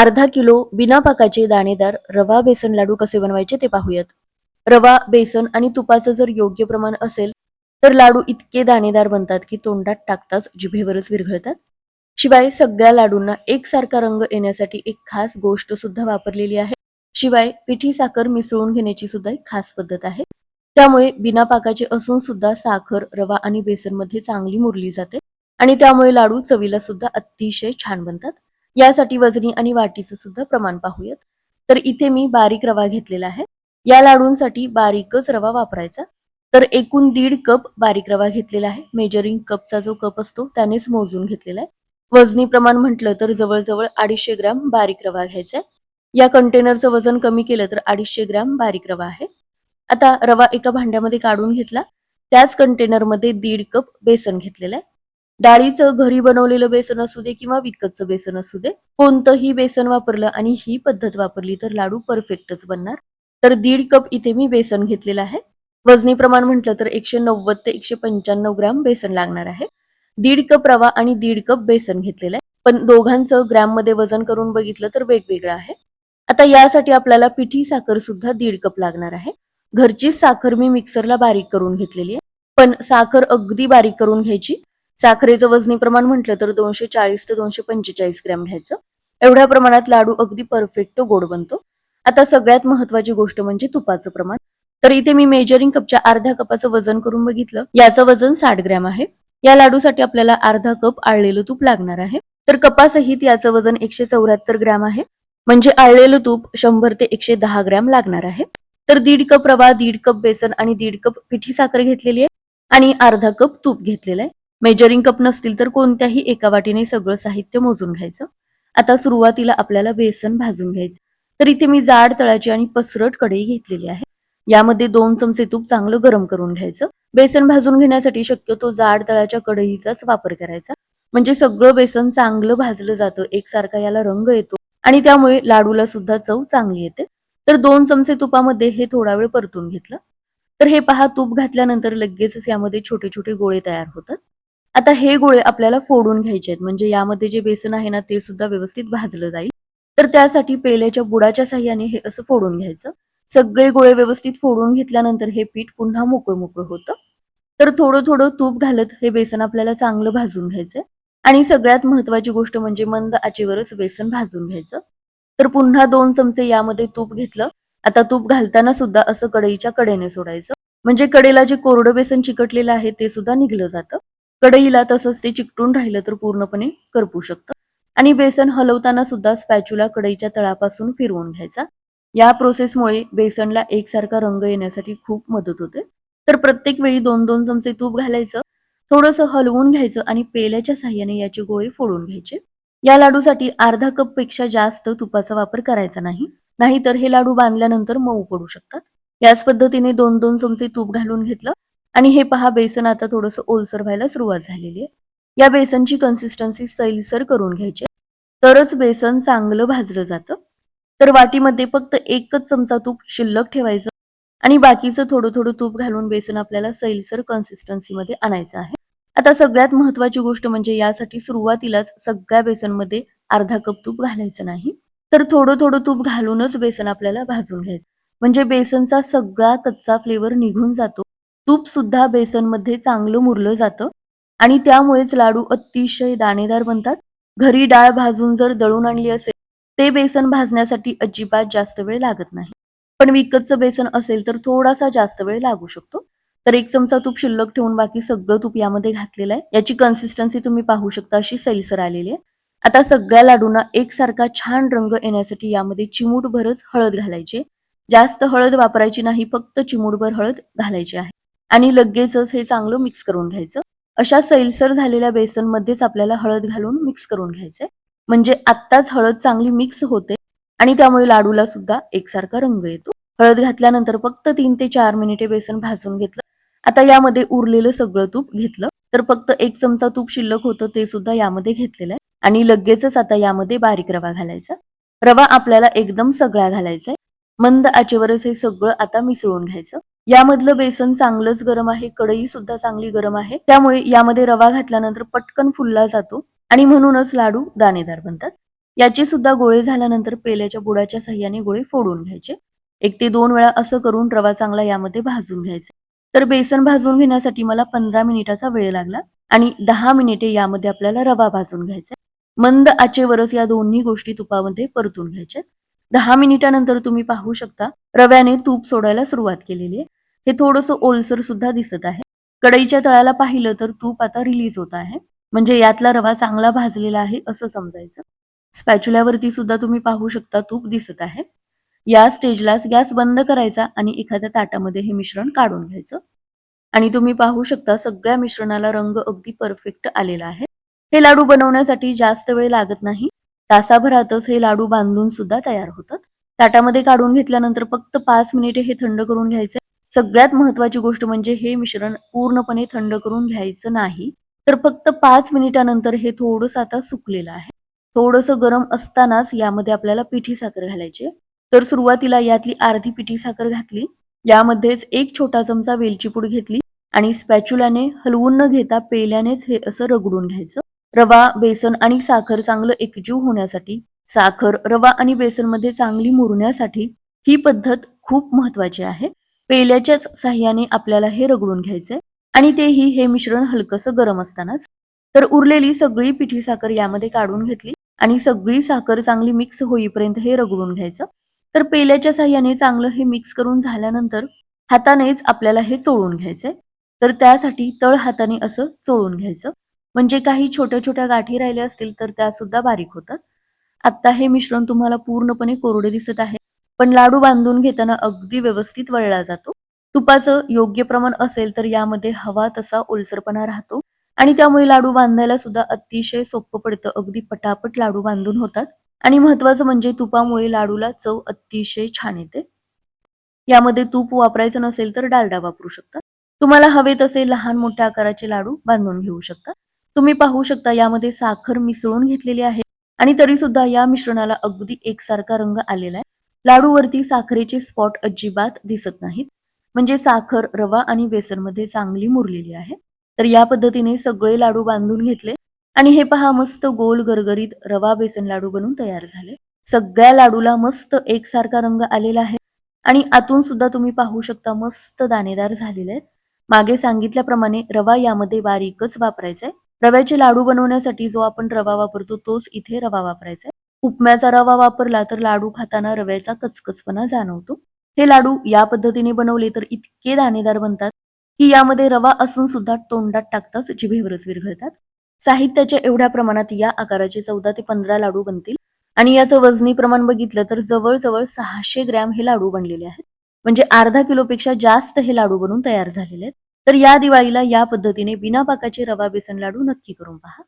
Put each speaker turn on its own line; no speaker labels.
अर्धा किलो बिना पाकाचे दाणेदार रवा बेसन लाडू कसे बनवायचे ते पाहूयात. रवा बेसन आणि तुपाचं जर योग्य प्रमाण असेल तर लाडू इतके दाणेदार बनतात की तोंडात टाकताच जिभेवरच विरघळतात. शिवाय सगळ्या लाडूंना एकसारखा रंग येण्यासाठी एक खास गोष्ट सुद्धा वापरलेली आहे. शिवाय पिठी साखर मिसळून घेण्याची सुद्धा एक खास पद्धत आहे. त्यामुळे बिना पाकाचे असून सुद्धा साखर रवा आणि बेसनमध्ये चांगली मुरली जाते आणि त्यामुळे लाडू चवीला सुद्धा अतिशय छान बनतात. यासाठी वजनी आणि वाटीचं सुद्धा प्रमाण पाहूयात. तर इथे मी बारीक रवा घेतलेला आहे. या लाडूंसाठी बारीकच रवा वापरायचा. तर एकूण दीड कप बारीक रवा घेतलेला आहे. मेजरिंग कपचा जो कप असतो त्यानेच मोजून घेतलेला आहे. वजनी प्रमाण म्हटलं तर जवळजवळ अडीचशे ग्रॅम बारीक रवा घ्यायचा आहे. या कंटेनरचं वजन कमी केलं तर अडीचशे ग्रॅम बारीक रवा आहे. आता रवा एका भांड्यामध्ये काढून घेतला. त्याच कंटेनरमध्ये दीड कप बेसन घेतलेलं आहे. डाळीचं घरी बनवलेलं बेसन असू दे किंवा विकतचं बेसन असू दे कोणतंही बेसन वापरलं आणि ही पद्धत वापरली तर लाडू परफेक्टच बनणार. तर दीड कप इथे मी बेसन घेतलेलं आहे. वजनी प्रमाण म्हटलं तर एकशे नव्वद ते एकशे पंच्याण्णव ग्रॅम बेसन लागणार आहे. दीड कप रवा आणि दीड कप बेसन घेतलेलं आहे. पण दोघांचं ग्रॅममध्ये वजन करून बघितलं तर वेगवेगळं आहे. आता यासाठी आपल्याला पिठी साखर सुद्धा दीड कप लागणार आहे. घरचीच साखर मी मिक्सरला बारीक करून घेतलेली आहे. पण साखर अगदी बारीक करून घ्यायची. साखरेचं वजनी प्रमाण म्हटलं तर दोनशे चाळीस ते दोनशे पंचेचाळीस ग्रॅम घ्यायचं. एवढ्या प्रमाणात लाडू अगदी परफेक्ट गोड बनतो. आता सगळ्यात महत्वाची गोष्ट म्हणजे तुपाचं प्रमाण. तर इथे मी मेजरिंग कपच्या अर्ध्या कपाचं वजन करून बघितलं. याचं वजन साठ ग्रॅम आहे. या लाडूसाठी आपल्याला अर्धा कप आळलेलं तूप लागणार आहे. तर कपासहित याचं वजन एकशे चौऱ्याहत्तर ग्रॅम आहे. म्हणजे आळलेलं तूप शंभर ते एकशे दहा ग्रॅम लागणार आहे. तर दीड कप रवा दीड कप बेसन आणि दीड कप पिठी साखर घेतलेली आहे. आणि अर्धा कप तूप घेतलेलं आहे. मेजरिंग कप नसतील तर कोणत्याही एका वाटीने सगळं साहित्य मोजून घ्यायचं. आता सुरुवातीला आपल्याला बेसन भाजून घ्यायचं. तर इथे मी जाड तळाची आणि पसरट कढई घेतलेली आहे. यामध्ये दोन चमचे तूप चांगलं गरम करून घ्यायचं. बेसन भाजून घेण्यासाठी शक्यतो जाड तळाच्या कढईचाच वापर करायचा. म्हणजे सगळं बेसन चांगलं भाजलं जातं एकसारखा याला रंग येतो आणि त्यामुळे लाडूला सुद्धा चव चांगली येते. तर दोन चमचे तुपामध्ये हे थोडा वेळ परतून घेतलं. तर हे पहा तूप घातल्यानंतर लगेचच यामध्ये छोटे छोटे गोळे तयार होतात. आता हे गोळे आपल्याला फोडून घ्यायचे आहेत म्हणजे यामध्ये जे बेसन आहे ना ते सुद्धा व्यवस्थित भाजलं जाईल. तर त्यासाठी पेल्याच्या बुडाच्या साह्याने हे असं फोडून घ्यायचं. सगळे गोळे व्यवस्थित फोडून घेतल्यानंतर हे पीठ पुन्हा मोकळं मोकळं होतं. तर थोडं थोडं तूप घालत हे बेसन आपल्याला चांगलं भाजून घ्यायचंय. आणि सगळ्यात महत्वाची गोष्ट म्हणजे मंद आचेवरच बेसन भाजून घ्यायचं. तर पुन्हा दोन चमचे यामध्ये तूप घेतलं. आता तूप घालताना सुद्धा असं कढईच्या कडेने सोडायचं. म्हणजे कडेला जे कोरडं बेसन चिकटलेलं आहे ते सुद्धा निघलं जातं. कढईला तसंच ते चिकटून राहिलं तर पूर्णपणे करपू शकतं. आणि बेसन हलवताना सुद्धा स्पॅच्युला कढईच्या तळापासून फिरवून घ्यायचा. या प्रोसेसमुळे बेसनला एकसारखा रंग येण्यासाठी खूप मदत होते. तर प्रत्येक वेळी दोन दोन चमचे तूप घालायचं थोडंसं हलवून घ्यायचं आणि पेल्याच्या साह्याने याचे गोळे फोडून घ्यायचे. या लाडूसाठी अर्धा कपपेक्षा जास्त तुपाचा वापर करायचा नाही नाहीतर हे लाडू बांधल्यानंतर मऊ पडू शकतात. याच पद्धतीने दोन दोन चमचे तूप घालून घेतलं आणि हे पहा बेसन आता थोडंसं ओलसर व्हायला सुरुवात झालेली आहे. या बेसनची कन्सिस्टन्सी सैलसर करून घ्यायची तरच बेसन चांगलं भाजलं जातं. तर वाटीमध्ये फक्त एकच चमचा तूप शिल्लक ठेवायचं आणि बाकीचं थोडं थोडं तूप घालून बेसन आपल्याला सैलसर कन्सिस्टन्सीमध्ये आणायचं आहे. आता सगळ्यात महत्वाची गोष्ट म्हणजे यासाठी सुरुवातीलाच सगळ्या बेसनमध्ये अर्धा कप तूप घालायचं नाही. तर थोडं थोडं तूप घालूनच बेसन आपल्याला भाजून घ्यायचं. म्हणजे बेसनचा सगळा कच्चा फ्लेवर निघून जातो. तूप सुद्धा बेसनमध्ये चांगलं मुरलं जातं. आणि त्यामुळेच लाडू अतिशय दाणेदार बनतात. घरी डाळ भाजून जर दळून आणली असेल ते बेसन भाजण्यासाठी अजिबात जास्त वेळ लागत नाही. पण विकतचं बेसन असेल तर थोडासा जास्त वेळ लागू शकतो. तर एक चमचा तूप शिल्लक ठेवून बाकी सगळं तूप यामध्ये घातलेलं आहे. याची कन्सिस्टन्सी तुम्ही पाहू शकता अशी सैलसर आलेली आहे. आता सगळ्या लाडूंना एकसारखा छान रंग येण्यासाठी यामध्ये चिमूटभरच हळद घालायची जास्त हळद वापरायची नाही फक्त चिमूटभर हळद घालायची आहे. आणि लगेचच हे चांगलं मिक्स करून घ्यायचं. अशा सैलसर झालेल्या बेसनमध्येच आपल्याला हळद घालून मिक्स करून घ्यायचंय. म्हणजे आत्ताच हळद चांगली मिक्स होते आणि त्यामुळे लाडूला सुद्धा एकसारखा रंग येतो. हळद घातल्यानंतर फक्त तीन ते चार मिनिटे बेसन भाजून घेतलं. आता यामध्ये उरलेलं सगळं तूप घेतलं. तर फक्त एक चमचा तूप शिल्लक होतं ते सुद्धा यामध्ये घेतलेलं आहे. आणि लगेचच आता यामध्ये बारीक रवा घालायचा. रवा आपल्याला एकदम सगळा घालायचा आहे मंद आचेवरच हे सगळं आता मिसळून घ्यायचं. यामधलं बेसन चांगलंच गरम आहे कढई सुद्धा चांगली गरम आहे. त्यामुळे यामध्ये रवा घातल्यानंतर पटकन फुलला जातो आणि म्हणूनच लाडू दाणेदार बनतात. याचे सुद्धा गोळे झाल्यानंतर पेल्याच्या बुडाच्या सहाय्याने गोळे फोडून घ्यायचे. एक ते दोन वेळा असं करून रवा चांगला यामध्ये भाजून घ्यायचा. तर बेसन भाजून घेण्यासाठी मला पंधरा मिनिटाचा वेळ लागला आणि दहा मिनिटे यामध्ये आपल्याला रवा भाजून घ्यायचा. मंद आचेवरच या दोन्ही गोष्टी तुपामध्ये परतून घ्यायच्यात दहा मिनिटानंतर तुम्ही पाहू शकता रव्याने तूप सोडायला सुरुवात केलेली आहे. हे थोडंसं ओलसर सुद्धा दिसत आहे. कढईच्या तळाला पाहिलं तर तूप आता रिलीज होत आहे. म्हणजे यातला रवा चांगला भाजलेला आहे असं समजायचं. स्पॅच्युल्यावरती सुद्धा तुम्ही पाहू शकता तूप दिसत आहे. या स्टेजला गॅस बंद करायचा आणि एखाद्या ताटामध्ये हे मिश्रण काढून घ्यायचं. आणि तुम्ही पाहू शकता सगळ्या मिश्रणाला रंग अगदी परफेक्ट आलेला आहे. हे लाडू बनवण्यासाठी जास्त वेळ लागत नाही. तासाभरातच हे लाडू बांधून सुद्धा तयार होतात. ताटामध्ये काढून घेतल्यानंतर फक्त पाच मिनिटे हे थंड करून घ्यायचे. सगळ्यात महत्वाची गोष्ट म्हणजे हे मिश्रण पूर्णपणे थंड करून घ्यायचं नाही. तर फक्त पाच मिनिटानंतर हे थोडस आता सुकलेलं आहे. थोडस गरम असतानाच यामध्ये आपल्याला पिठी साखर घालायची तर सुरुवातीला यातली अर्धी पिठी साखर घातली. यामध्येच एक छोटा चमचा वेलची पूड घेतली आणि स्पॅच्युलाने हलवून न घेता पेल्यानेच हे असं रगडून घ्यायचं. रवा बेसन आणि साखर चांगलं एकजीव होण्यासाठी साखर रवा आणि बेसनमध्ये चांगली मुरण्यासाठी ही पद्धत खूप महत्वाची आहे. पेल्याच्याच साह्याने आपल्याला हे रगडून घ्यायचंय. आणि तेही हे मिश्रण हलकसं गरम असतानाच. तर उरलेली सगळी पिठी साखर यामध्ये काढून घेतली आणि सगळी साखर चांगली मिक्स होईपर्यंत हे रगडून घ्यायचं. तर पेल्याच्या साह्याने चांगलं हे मिक्स करून झाल्यानंतर हातानेच आपल्याला हे चोळून घ्यायचंय. तर त्यासाठी तळ हाताने असं चोळून घ्यायचं. म्हणजे काही छोट्या छोट्या गाठी राहिल्या असतील तर त्या सुद्धा बारीक होतात. आता हे मिश्रण तुम्हाला पूर्णपणे कोरडे दिसत आहे. पण लाडू बांधून घेताना अगदी व्यवस्थित वळला जातो. तुपाचं योग्य प्रमाण असेल तर यामध्ये हवा तसा ओलसरपणा राहतो. आणि त्यामुळे लाडू बांधायला सुद्धा अतिशय सोपं पडतं. अगदी पटापट लाडू बांधून होतात. आणि महत्वाचं म्हणजे तुपामुळे लाडूला चव अतिशय छान येते. यामध्ये तूप वापरायचं नसेल तर डालडा वापरू शकता. तुम्हाला हवे तसे लहान मोठ्या आकाराचे लाडू बांधून घेऊ शकता. तुम्ही पाहू शकता यामध्ये साखर मिसळून घेतलेली आहे. आणि तरी सुद्धा या मिश्रणाला अगदी एकसारखा रंग आलेला आहे. लाडूवरती साखरेचे स्पॉट अजिबात दिसत नाहीत. म्हणजे साखर रवा आणि बेसनमध्ये चांगली मुरलेली आहे. तर या पद्धतीने सगळे लाडू बांधून घेतले. आणि हे पहा मस्त गोल गरगरीत रवा बेसन लाडू बनून तयार झाले. सगळ्या लाडूला मस्त एकसारखा रंग आलेला आहे. आणि आतून सुद्धा तुम्ही पाहू शकता मस्त दाणेदार झालेले आहेत. मागे सांगितल्याप्रमाणे रवा यामध्ये बारीकच वापरायचा आहे. रव्याचे लाडू बनवण्यासाठी जो आपण रवा वापरतो तोच इथे रवा वापरायचा आहे. उपम्याचा रवा वापरला तर लाडू खाताना रव्याचा कचकचपणा जाणवतो. हे लाडू या पद्धतीने बनवले तर इतके दाणेदार बनतात की यामध्ये रवा असून सुद्धा तोंडात टाकताच जिभेवरच विरघळतात. साहित्याच्या एवढ्या प्रमाणात या आकाराचे चौदा ते पंधरा लाडू बनतील आणि याचं वजनी प्रमाण बघितलं तर जवळजवळ सहाशे ग्रॅम हे लाडू बनलेले आहेत. म्हणजे अर्धा किलोपेक्षा जास्त हे लाडू बनून तयार झालेले आहेत. तर या दिवाळीला या पद्धतीने बिना पाकाचे रवा बेसन लाडू नक्की करून पहा.